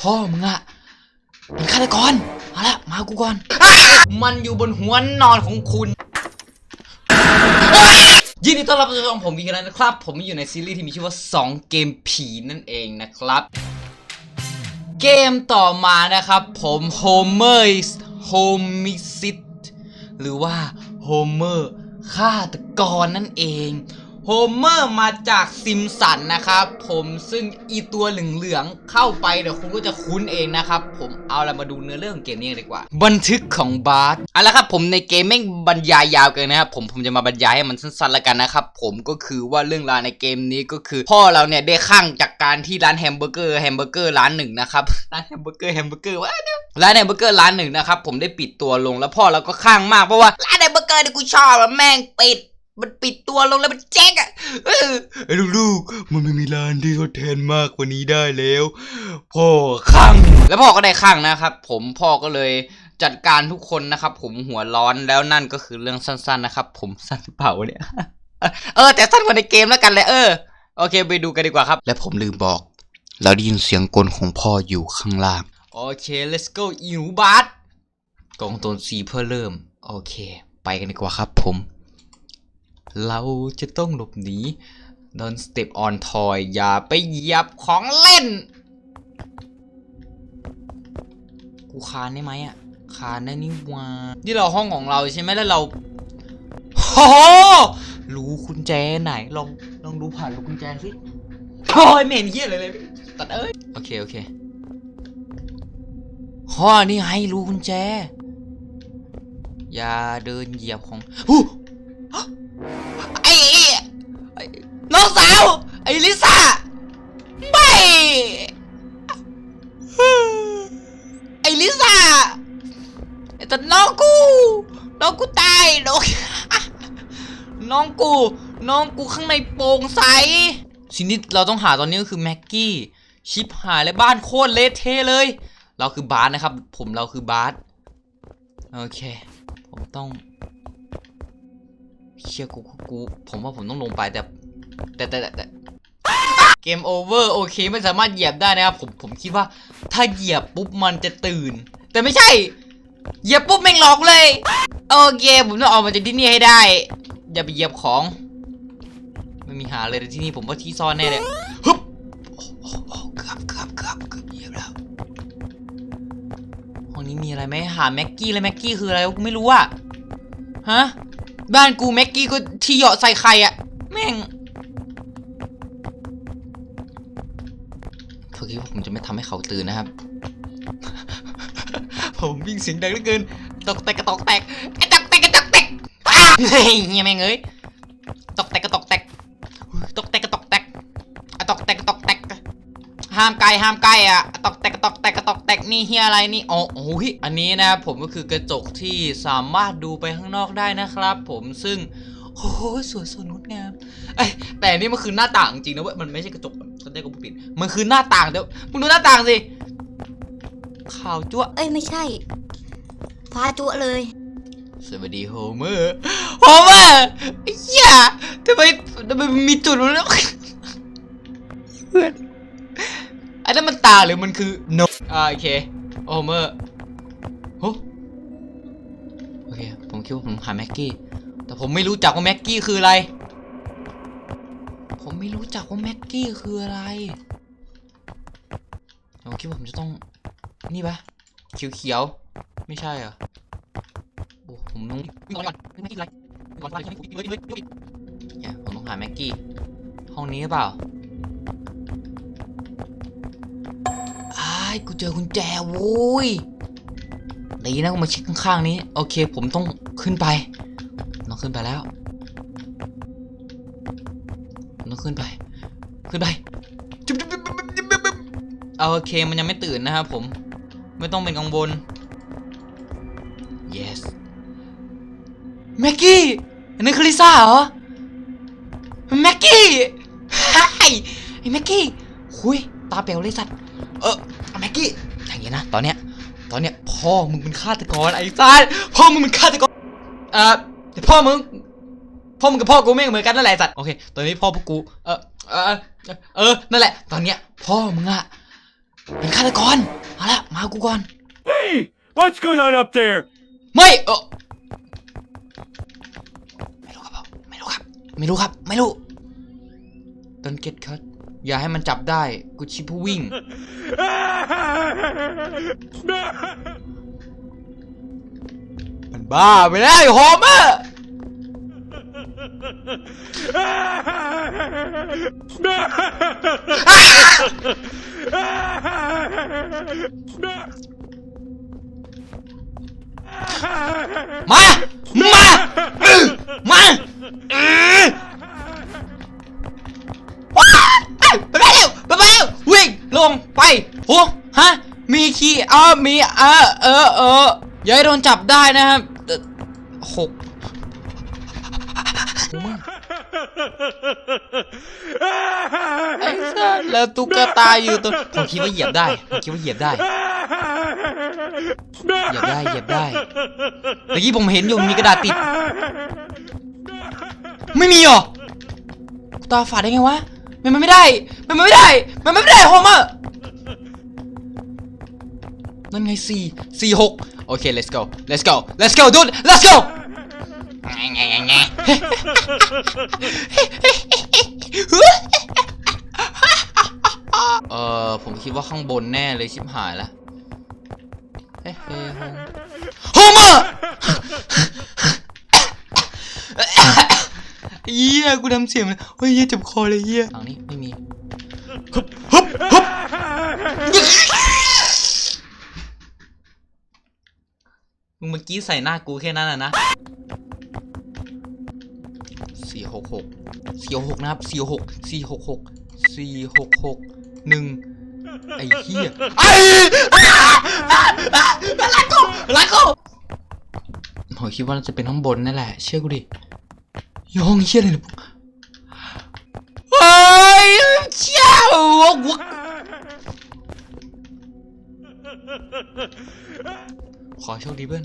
พ่อมึงอะเป็นฆาตกรเอาละมากูก่อน มันอยู่บนหัวนอนของคุณ ยินดีต้อนรับสู่ช่องผมอีกแล้วนะครับ ผมอยู่ในซีรีส์ที่มีชื่อว่า 2 เกมผีนั่นเองนะครับ เกมต่อมานะครับ ผม Homer is Homicide หรือว่า Homer ฆาตกรนั่นเอง โฮเมอร์มาจากซิมสันนะครับ ผมซึ่งอีตัวเหลืองๆเข้าไปเดี๋ยวคุณก็จะคุ้นเองนะครับ ผมเอาละมาดูเนื้อเรื่องเกมนี้ดีกว่า บันทึกของบาร์สเอาละครับผมในเกมแม่งบรรยายยาวเกินนะครับ ผมผมจะมาบรรยายให้มันสั้นๆแล้วกันนะครับ ผมก็คือว่าเรื่องราวในเกมนี้ก็คือ พ่อเราเนี่ยได้ข้างจากการที่ร้านแฮมเบอร์เกอร์แฮมเบอร์เกอร์ร้านหนึ่งนะครับร้านแฮมเบอร์เกอร์แฮมเบอร์เกอร์ว่าร้านแฮมเบอร์เกอร์ร้านหนึ่งนะครับผมได้ปิดตัวลงแล้วพ่อเราก็ข้างมากเพราะว่าร้านแฮมเบอร์เกอร์ที่กูชอบแม่งปิด มันปิดตัวลงแล้วมันเจ๊งอะเออไอ้ลูกๆมันไม่มีร้านที่ทดแทนมากกว่านี้ได้แล้ว พ่อข้างแล้วพ่อก็ได้ข้างนะครับ ผมพ่อก็เลยจัดการทุกคนนะครับ ผมหัวร้อนแล้วนั่นก็คือเรื่องสั้น ๆ นะครับ ผมสั้นหรือเปล่าวะเนี่ยเออ แต่สั้นกว่าในเกมแล้วกันเลยเออโอเค ไปดูกันดีกว่าครับ และผมลืมบอก เราได้ยินเสียงกลของพ่ออยู่ข้างล่าง โอเค let's go อีหนูบาสกองตนสีเพื่อเริ่ม โอเค ไปกันดีกว่าครับผม เราจะต้องหลบหนี Don't step on toy อย่าไปเหยียบของเล่น กูคานได้ไหมอะ คานได้นี่วานี่เราห้องของเราใช่ไหมแล้วเราโอ้โหรู้กุญแจไหน ลอง ลองดูผ่านรูกุญแจสิโอ้ยไม่เห็นเหี้ยอะไรเลย ตัดเอ้ย โอเค โอเคข้อนี่ไงรู้กุญแจ อย่าเดินเหยียบของหู น้องสาวไอ้ลิซ่าไม่ไอ้ลิซ่าไอ้แต่น้องกู น้องกูตายน้องน้องกู น้องกูข้างในโปร่งใสสิ่งที่เราต้องหาตอนนี้ก็คือแม็กกี้ชิปหายและบ้านโคตรเละเทะเลย เราคือบาสนะครับ ผมเราคือบาสโอเค ผมต้องเชี่ยกูกู ผมว่าผมต้องลงไปแต่ แต่แต่แต่เกมโอเวอร์โอเคไม่สามารถเหยียบได้นะครับผมผมคิดว่าถ้าเหยียบปุ๊บมันจะตื่น แต่ไม่ใช่ เหยียบปุ๊บแม่งหลอกเลยโอเคผมต้องออกมาจากที่นี่ให้ได้ อย่าไปเหยียบของไม่มีหาเลยที่นี่ผมว่าที่ซ่อนแน่เลยฮึบโอ้โอ้โอ้เกือบเกือบเกือบเกือบเหยียบแล้วห้องนี้มีอะไรไหมหาแม็กกี้เลยแม็กกี้คืออะไรไม่รู้อะฮะบ้านกูแม็กกี้ก็ที่เหยาะใส่ไข่อะแม่ง ผมจะไม่ทำให้เขาตื่นนะครับ ผมวิ่งเสียงดังเหลือเกินตกแตกกระตกแตกไอ้ตกแตกกระตกแตกเฮ้ยยแม่งเอ้ยตกแตกกระตกแตกตกแตกกระตกแตกอะตกแตกกระตกแตกห้ามไกลห้ามใกล้อะตกแตกตกแตกตกแตกนี่เฮียอะไรนี่อ๋อโอ้ยอันนี้นะครับผมก็คือกระจกที่สามารถดูไปข้างนอกได้นะครับ ผมซึ่งโอ้โหสวยสวยงดงามเอ้ยแต่นนี่มันคือหน้าต่างจริงนะเว้ยมันไม่ใช่กระจก ตอนแรกกูปิด มันคือหน้าต่างเดี๋ยวมึงดูหน้าต่างสิขาวจั๊วะเอ้ยไม่ใช่ฟ้าจั่วเลย สวัสดีโฮเมอร์โฮเมอร์ไอ้เหี้ยทำไมทำไมมันมีจุดวะเนี่ยเพื่อนอันนั้นมันตาหรือมันคือนกอ่าโอเคโอเมอร์โอ้โอเคผมคิดว่าผมหาแม็กกี้แต่ผมไม่รู้จักว่าแม็กกี้คืออะไร ผมไม่รู้จักว่าแม็กกี้คืออะไรผมคิดว่าผมจะต้อง นี่ปะเขียวเขียวๆไม่ใช่เหรอโอ้ผมต้องอนก่อนแม็กกี้อะไรก่อนไปใช่ไหมเนี่ยผมต้องหาแม็กกี้ ห้องนี้หรือเปล่าอ้ายกูเจอกุญแจโว้ยดีนะกูมาเช็คข้างๆนี้ โอเค ผมต้องขึ้นไปต้องขึ้นไปแล้ว ต้องขึ้นไป ขึ้นไปจุ๊บจุ๊บจุ๊บจุ๊บจุ๊บเอาโอเคมันยังไม่ตื่นนะครับผม ไม่ต้องเป็นกังวล yes แม็กกี้อันนั้นคือลิซ่าเหรอแม็กกี้ไอ้ไอ้แม็กกี้หุยตาเปลวเลยสัตว์เออแม็กกี้อย่างนี้นะตอนเนี้ยตอนเนี้ยพ่อมึงเป็นฆาตกรไอ้ซ่าพ่อมึงเป็นฆาตกรเอ่อแต่พ่อมึง พ่อมึงกับพ่อกูไม่เหมือนกันนั่นแหละไอ้สัตว์โอเคตอนนี้พ่อพวกกูเออเออเออเออนั่นแหละ ตอนเนี้ยพ่อมึงอะเป็นฆาตกรเอาละมากูก่อน Hey, what's going on up there? ไม่เออไม่รู้ครับไม่รู้ครับไม่รู้ครับไม่รู้ Don't get cut อย่าให้มันจับได้กูชิผู้วิ่ง มันบ้าไปแล้วไอ้โฮเมอร์ มา มา มาว้าวไปไปเร็วไปไปเร็ววิ่งลงไปโหฮะ มีคีย์เออมีเออเออเอออย่าให้โดนจับได้นะครับเอ่ อหกไอ้สัสแล้วตุ๊กตาอยู่ตรงผมคิดว่าเหยียบได้ผมคิดว่าเหยียบได้เหยียบได้เหยียบได้ตะกี้ผมเห็นอยู่มีกระดาษติด ไม่มีหรอกตาฝาดได้ไงวะมันมันไม่ได้มันมันไม่ได้มันมันไม่ได้โฮเมอร์นั่นไงสี่สี่หกโอเค let's go let's go let's go dude let's go เออผมคิดว่าข้างบนแน่เลยชิบหายละเฮ้ยเฮ้ยโฮเมอร์เฮียกูทำเสียงเลยเฮ้ยเฮียเจ็บคอเลยเฮียฝั่งนี้ไม่มีฮึบฮึบฮึบมึงเมื่อกี้ใส่หน้ากูแค่นั้นอะนะ สี่หกหกสี่หกนะครับสี่หกสี่หกหกสี่หกหกหนึ่งไอ้เหี้ยไอ้ลักกูลักกูผมคิดว่าน่าจะเป็นข้างบนนั่นแหละ เชื่อกูดิยห้องเชี่ยอะไรเนี่ยเฮ้ยเชี่ยวะขอให้โชคดีเพื่อน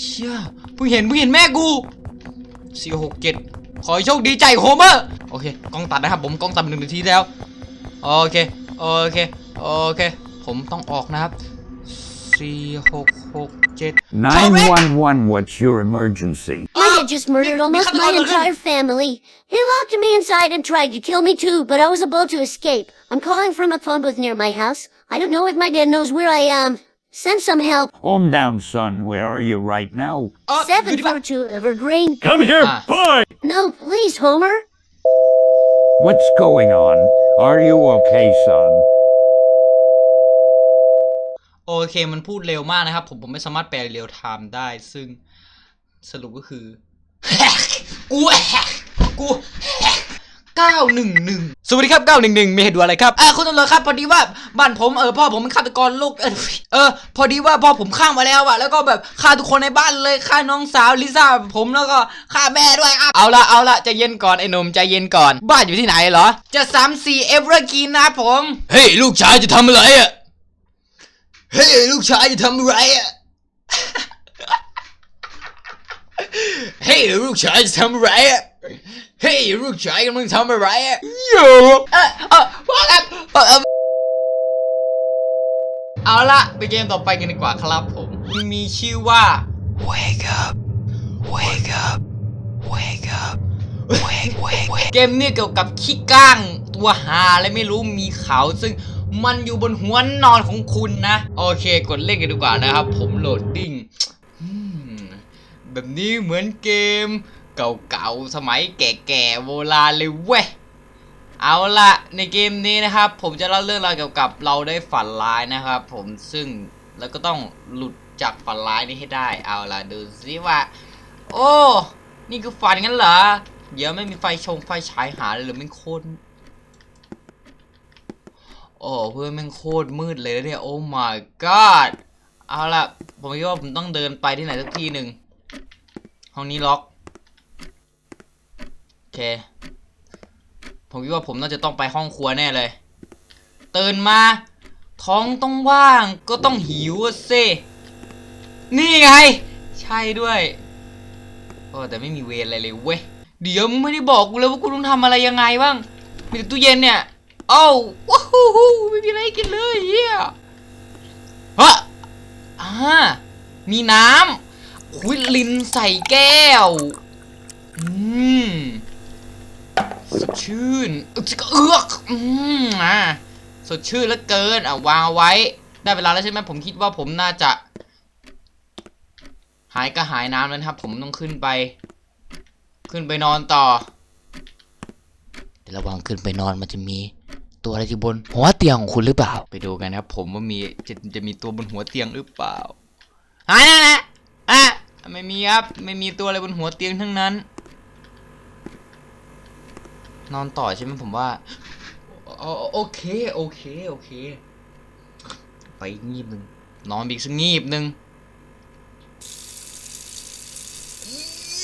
เชี่ยเพิ่งเห็นเพิ่งเห็นแม่กูสี่หกเจ็ด ขอให้โชคดีใจโฮเมอร์โอเคกล้องตัดนะครับผมกล้องตัดหนึ่งนาทีแล้วโอเคโอเคโอเค ผมต้องออกนะครับสี่หกหกเจ็ด 911, what's your emergency? I had just murdered almost my entire family. He locked me inside and tried to kill me too, but I was about to escape. I'm calling from a phone booth near my house. I don't know if my dad knows where I am. Send some help. Calm down, son. Where are you right now? เออ 742 Evergreen. Come here, Ah. boy! No, please, Homer. What's going on? Are you okay, son? โอเค มันพูดเร็วมากนะครับ ผมผมไม่สามารถแปลเรียลไทม์ได้ ซึ่งสรุปก็คือ กูแฮกกูแฮก 911 สวัสดีครับ 911 มีเหตุด่วนอะไรครับอ่าคุณตำรวจครับพอดีว่าบ้านผมเออพ่อผมเป็นฆาตกรโลกเออเออ พอดีว่าพ่อผมฆ่ามาแล้วอะแล้วก็แบบฆ่าทุกคนในบ้านเลยฆ่าน้องสาวลิซ่าผมแล้วก็ฆ่าแม่ด้วยอะเอาละเอาละใจเย็นก่อนไอ้หนุ่มใจเย็นก่อน บ้านอยู่ที่ไหนเหรอ จะสามสี่เอเวอร์กินนะครับผม เฮ้ยลูกชายจะทำอะไรอะเฮ้ยลูกชายจะทำอะไรอะ เฮ้ยลูกชายจะทำอะไรอะ เฮ้ยลูกชายกำลังทำอะไรอะโย่เออเออพ่อครับเออเออเอาละไปเกมต่อไปกันดีกว่าครับผมมีชื่อว่า Wake up Wake up Wake up Wake Wake Wake เกมเนี่ยเกี่ยวกับขี้ก้างตัวหาอะไรไม่รู้มีเขาซึ่งมันอยู่บนหัวนอนของคุณนะ โอเคกดเล่นกันดีกว่านะครับ ผมโหลดดิ้งอืมแบบนี้เหมือนเกม เก่าๆ สมัยแก่ๆ โบราณเลยเว้ย เอาละในเกมนี้นะครับ ผมจะเล่าเรื่องราวเกี่ยวกับเราได้ฝันร้ายนะครับผมซึ่งแล้วก็ต้องหลุดจากฝันร้ายนี้ให้ได้ เอาละดูซิว่า โอ้ นี่คือฝันงั้นเหรอ เดี๋ยวไม่มีไฟชงไฟฉายหาเลยหรือไม่โคตรโอ้เพื่อนแม่งโคตรมืดเลยนะเนี่ย โอ้ my god เอาละผมคิดว่าผมต้องเดินไปที่ไหนสักที่หนึ่งห้องนี้ล็อก อเค ผมคิดว่าผมน่าจะต้องไปห้องครัวแน่เลย ตื่นมา ท้องต้องว่างก็ต้องหิวสินี่ไง ใช่ด้วยโอ้แต่ไม่มีเวรอะไรเลยเว้ย เดี๋ยวมึงไม่ได้บอกกูเลยว่ากูต้องทำอะไรยังไงบ้าง มีแต่ตู้เย็นเนี่ยโอ้ว้าวไม่มีอะไรกินเลยเฮียฮะอ่ามีน้ำคุยลินใส่แก้ว อืม สดชื่นอึกเอือกอืมอะสดชื่นเหลือเกินอะวางไว้ ได้เวลาแล้วใช่ไหมผมคิดว่าผมน่าจะ หายก็หายน้ำแล้วครับ ผมต้องขึ้นไป ขึ้นไปนอนต่อเดี๋ยวระวังขึ้นไปนอนมันจะมีตัวอะไรอยู่บนหัวเตียงของคุณหรือเปล่า ไปดูกันนะครับ ผมว่ามีจะจะมีตัวบนหัวเตียงหรือเปล่าหายแล้วนะอะไม่มีครับไม่มีตัวอะไรบนหัวเตียงทั้งนั้น นอนต่อใช่ไหมผมว่าอ๋อโอเค โอเค โอเค ไปงีบหนึ่งนอนอีกสักงีบหนึ่ง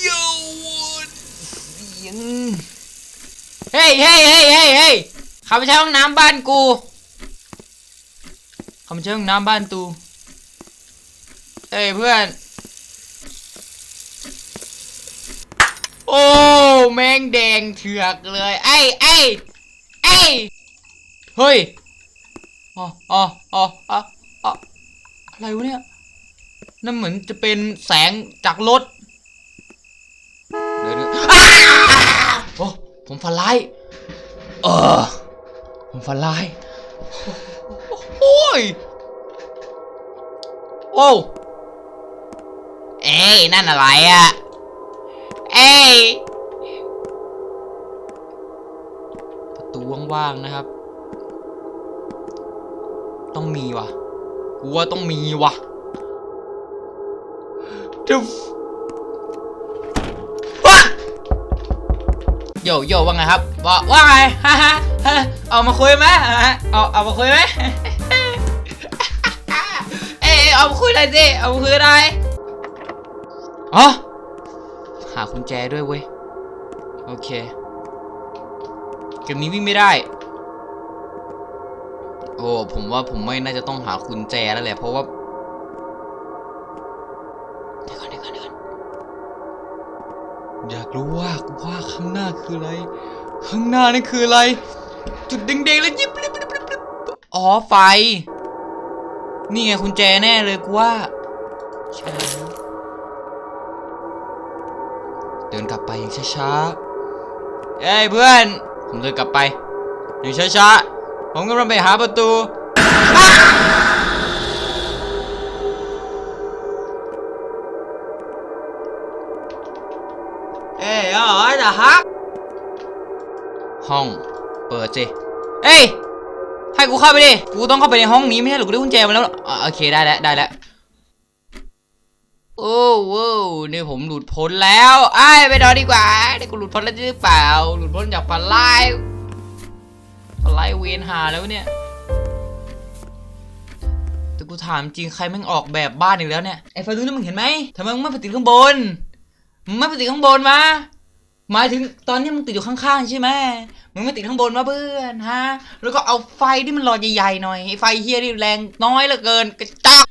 โย่เสียงเฮ้ยเฮ้ยเฮ้ยเฮ้ยเฮ้ยเข้าไปใช้ห้องน้ำบ้านกูเข้าไปใช้ห้องน้ำบ้านตูเฮ้ยเพื่อน อ้แมงแดงเถือกเลยไอ้ไอ้ไอ้เฮ้ยอ๋ออ๋ออ๋ออ๋ออะไรวะเนี่ยนั่นเหมือนจะเป็นแสงจากรถเดี๋ยวเดี๋ยวโอ้ผมฝันร้ายเออผมฝันร้ายโอ้ยโอ้เอ้ยนั่นอะไรอะ ประตูว่างๆนะครับ ต้องมีวะกูว่าต้องมีวะจุ๊บว้าโยโย่ว่าไงครับว่าว่าไงฮ่าฮ่าฮ่าเอามาคุยไหมฮะเอาเอามาคุยไหมเอ้ยเอามาคุยหน่อยสิเอามาคุยหน่อยอ๋อ หากุญแจด้วยเว้ย โอเคเกมนี้วิ่งไม่ได้ โอ้ผมว่าผมไม่น่าจะต้องหากุญแจแล้วแหละเพราะว่าเดี๋ยวก่อนเดี๋ยวก่อนเดี๋ยวก่อนอยากรู้ว่าว่าข้างหน้าคืออะไร ข้างหน้านั่คืออะไร จุดแดงๆแล้วยิบลิบลิบลิบลิบอ๋อไฟ นี่ไงกุญแจแน่เลยกูว่าใช่ ดินกลับไปอย่างช้าๆ เอ้ยเพื่อน ผมเดินกลับไปอย่างช้าๆ ผมกำลังไปหาประตูอ้าเอ้ยอ๋อจะฮักห้อง เปิดสิ เอ้ยให้กูเข้าไปดิ กูต้องเข้าไปในห้องนี้ไม่ใช่หรอกูได้กุญแจมาแล้ว โอเคได้แล้วได้แล้ว อ้โว้วนี่ผมหลุดพ้นแล้วไอ้ไปนอนดีกว่านี่กูหลุดพ้นแล้วหรือเปล่า หลุดพ้นจากปลาไลปลาไหลเวียนหาแล้วเนี่ยแต่กูถามจริงใครแม่งออกแบบบ้านอีกแล้วเนี่ยไอ้ไฟนู้นนมึงเห็นไหมทำไมมึงไม่ไปติดข้างบนมึงไม่ไปติดข้างบนมาหมายถึงตอนนี้มึงติดอยู่ข้างๆใช่ไหมมึงไม่ติดข้างบนมาเพื่อนฮะ แล้วก็เอาไฟที่มันหลอดใหญ่ๆหน่อยไฟเฮียนี่แรงน้อยเหลือเกินกระจอก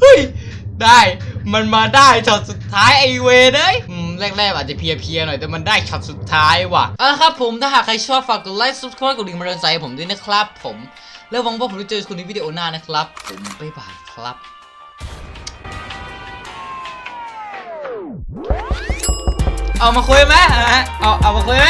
เฮ้ย ได้ มันมาได้ช็อตสุดท้ายไอเวเอ้ยอืมแรกๆอาจจะเพลียๆหน่อยแต่มันได้ช็อตสุดท้ายว่ะเอาละครับผมถ้าหากใครชอบฝากกดไลค์ subscribe กดดิ่งมาเรนใจผมด้วยนะครับผม แล้วหวังว่าผมจะเจอคุณในวิดีโอหน้านะครับ ผมบ๊ายบายครับเอามาคุยไหมฮะเอาเอามาคุยไหม